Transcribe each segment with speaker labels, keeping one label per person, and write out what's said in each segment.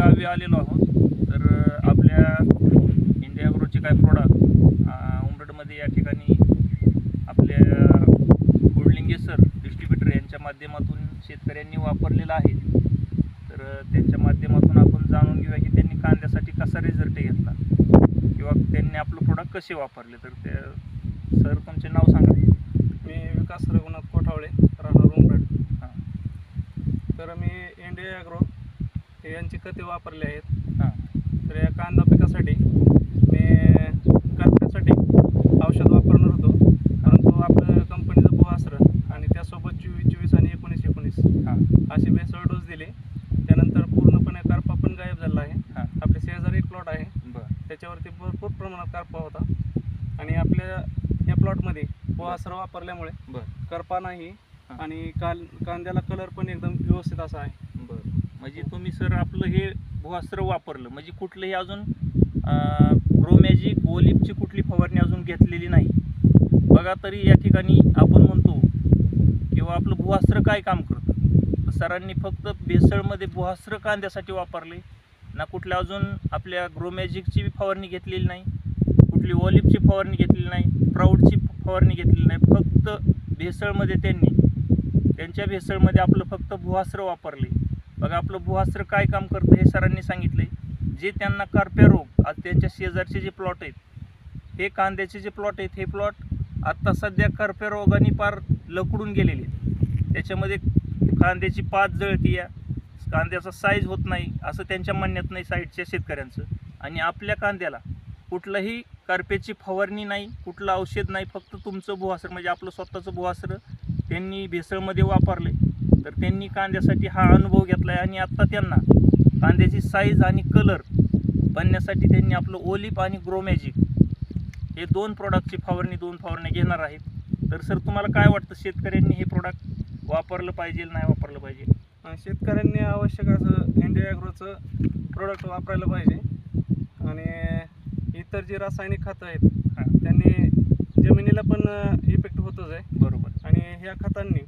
Speaker 1: गावी आलेलो आहोत. तर आपल्या इंडिया अग्रोचे काही प्रोडक्ट उमरडमध्ये या ठिकाणी आपल्या कोल्डिंगे सर डिस्ट्रीब्युटर यांच्या माध्यमातून शेतकऱ्यांनी वापरलेलं आहे. तर त्यांच्या माध्यमातून आपण जाणून घेऊया की त्यांनी कांद्यासाठी कसा रिझल्ट घेतला किंवा त्यांनी आपलं प्रोडक्ट कसे वापरले. तर ते सर तुमचे नाव सांगा.
Speaker 2: मी विकास रघुनाथ कोठावळे राहणार उमरड
Speaker 1: हां.
Speaker 2: तर मी इंडिया ॲग्रो हे यांची खते वापरली आहेत.
Speaker 1: हां.
Speaker 2: तर या कांदा पिकासाठी मी करण्यासाठी औषध वापरणार होतो. परंतु आपलं कंपनीचं भुआसरं आणि त्यासोबत चोवीस चोवीस आणि एकोणीस एकोणीस
Speaker 1: हां.
Speaker 2: अशी बेसळ डोस दिले. त्यानंतर पूर्णपणे करपा पण गायब झाला आहे.
Speaker 1: हां.
Speaker 2: आपले शेजारी एक प्लॉट आहे.
Speaker 1: बरं.
Speaker 2: त्याच्यावरती भरपूर प्रमाणात करपा होता. आणि आपल्या या प्लॉटमध्ये भुआसरं वापरल्यामुळे
Speaker 1: बरं.
Speaker 2: करपा नाही. आणि काल कांद्याला कलर पण एकदम व्यवस्थित असा आहे.
Speaker 1: बरं. म्हणजे तुम्ही सर आपलं हे भूअस्त्र वापरलं म्हणजे कुठलंही अजून ग्रोमॅजिक ओलिपची कुठली फवारणी अजून घेतलेली नाही. बघा तरी या ठिकाणी आपण म्हणतो किंवा आपलं भूअस्त्र काय काम करतं? सरांनी फक्त भेसळमध्ये भूअस्त्र कांद्यासाठी वापरले. ना कुठल्या अजून आपल्या ग्रोमॅजिकची फवारणी घेतलेली नाही कुठली ओलिपची फवारणी घेतलेली नाही प्राऊडची फवारणी घेतलेली नाही. फक्त भेसळमध्ये त्यांनी त्यांच्या भेसळमध्ये आपलं फक्त भुआस्त्र वापरले. बघा आपलं भुआस्त्र काय काम करतं हे सरांनी सांगितले जे त्यांना कारप्या रोग आज त्यांच्या शेजारचे जे प्लॉट आहेत हे कांद्याचे जे प्लॉट आहेत हे प्लॉट आत्ता सध्या कार्प्या रोगाने पार लकडून गेलेले आहेत. त्याच्यामध्ये कांद्याची पात जळती या कांद्याचा साईज होत नाही असं त्यांच्या म्हणण्यात नाही साईडच्या शेतकऱ्यांचं. आणि आपल्या कांद्याला कुठलंही करप्याची फवारणी नाही कुठलं औषध नाही फक्त तुमचं भुआस्त्र म्हणजे आपलं स्वतःचं भुवास्त्र त्यांनी भेसळमध्ये वापरले तर त्यांनी कांद्यासाठी हा अनुभव घेतला आहे आणि आत्ता त्यांना कांद्याची साईज आणि कलर बनण्यासाठी त्यांनी आपलं ओलिप आणि ग्रोमॅजिक हे दोन प्रॉडक्टची फवारणी दोन फवारण्या घेणार आहेत. तर सर तुम्हाला काय वाटतं? शेतकऱ्यांनी हे प्रॉडक्ट वापरलं पाहिजे नाही वापरलं पाहिजे?
Speaker 2: शेतकऱ्यांनी आवश्यक असं इंडिया ॲग्रोचं प्रोडक्ट वापरायला पाहिजे. आणि इतर जे रासायनिक खतं आहेत त्यांनी जमिनीला पण इफेक्ट होतोच आहे.
Speaker 1: बरोबर.
Speaker 2: आणि ह्या खतांनी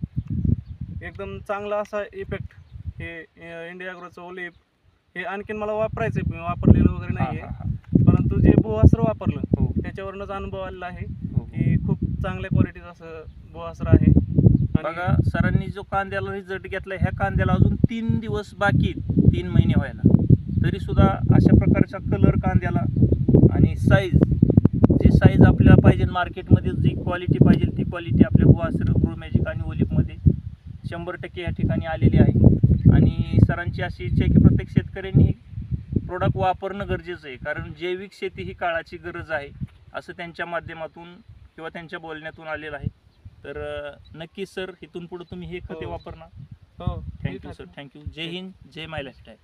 Speaker 2: एकदम चांगला असा इफेक्ट हे इंडिया ॲग्रोचं ओलिप हे आणखीन मला वापरायचं आहे. मी वापरलेलं वगैरे
Speaker 1: हां
Speaker 2: नाही
Speaker 1: हां
Speaker 2: आहे
Speaker 1: हां.
Speaker 2: परंतु जे भुआस्त्र वापरलं
Speaker 1: हो.
Speaker 2: त्याच्यावरूनच अनुभव आलेला आहे
Speaker 1: हो
Speaker 2: की खूप चांगल्या क्वालिटीचं असं भुआस्त्र आहे.
Speaker 1: बघा सरांनी जो कांद्याला रिझल्ट घेतला ह्या कांद्याला अजून तीन दिवस बाकी तीन महिने व्हायला. तरी सुद्धा अशा प्रकारचा कलर कांद्याला आणि साईज जी साईज आपल्याला पाहिजे मार्केटमध्ये जी क्वालिटी पाहिजे ती क्वालिटी आपल्या भुआस्त्र ग्रोमॅजिक आणि ओलिपमध्ये शंभर टक्के या ठिकाणी आलेली आहे. आणि सरांची अशी इच्छा आहे की प्रत्येक शेतकऱ्यांनी प्रोडक्ट वापरणं गरजेचं आहे. कारण जैविक शेती ही काळाची गरज आहे असं त्यांच्या माध्यमातूून किंवा त्यांच्या बोलण्यातून आलेलं आहे. तर नक्की सर इथून पुढे तुम्ही हे खते
Speaker 2: हो.
Speaker 1: वापरणार?
Speaker 2: हो.
Speaker 1: Thank you sir thank you जय हिंद जय माय लाईफस्टाईल